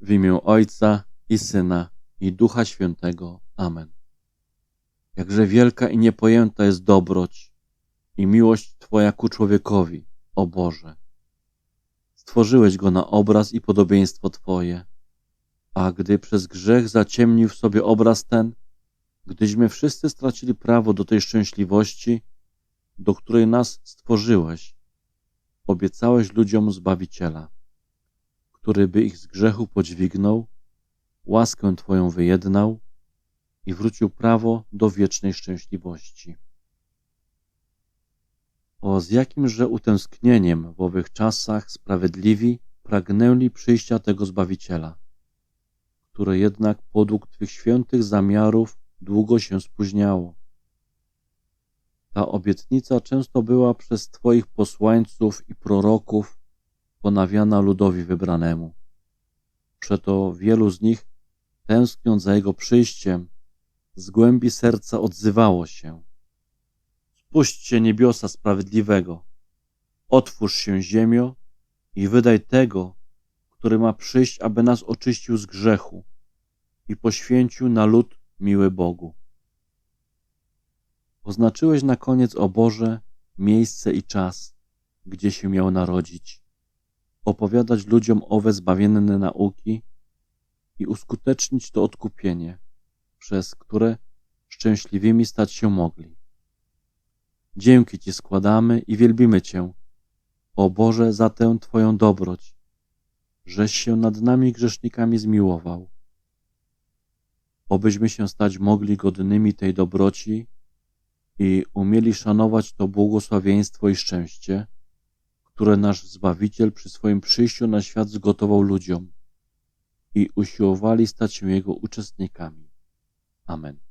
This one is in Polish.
W imię Ojca i Syna i Ducha Świętego. Amen. Jakże wielka i niepojęta jest dobroć i miłość Twoja ku człowiekowi, o Boże. Stworzyłeś go na obraz i podobieństwo Twoje, a gdy przez grzech zaciemnił w sobie obraz ten, gdyśmy wszyscy stracili prawo do tej szczęśliwości, do której nas stworzyłeś, obiecałeś ludziom Zbawiciela, który by ich z grzechu podźwignął, łaskę Twoją wyjednał i wrócił prawo do wiecznej szczęśliwości. O z jakimże utęsknieniem w owych czasach sprawiedliwi pragnęli przyjścia tego Zbawiciela, które jednak podług Twych świętych zamiarów długo się spóźniało. Ta obietnica często była przez Twoich posłańców i proroków ponawiana ludowi wybranemu. Przeto wielu z nich, tęskniąc za Jego przyjściem, z głębi serca odzywało się. Spuśćcie niebiosa sprawiedliwego, otwórz się ziemio i wydaj tego, który ma przyjść, aby nas oczyścił z grzechu i poświęcił na lud miły Bogu. Oznaczyłeś na koniec, o Boże, miejsce i czas, gdzie się miał narodzić, opowiadać ludziom owe zbawienne nauki i uskutecznić to odkupienie, przez które szczęśliwymi stać się mogli. Dzięki Ci składamy i wielbimy Cię, o Boże, za tę Twoją dobroć, żeś się nad nami grzesznikami zmiłował. Obyśmy się stać mogli godnymi tej dobroci i umieli szanować to błogosławieństwo i szczęście, które nasz Zbawiciel przy swoim przyjściu na świat zgotował ludziom i usiłowali stać się Jego uczestnikami. Amen.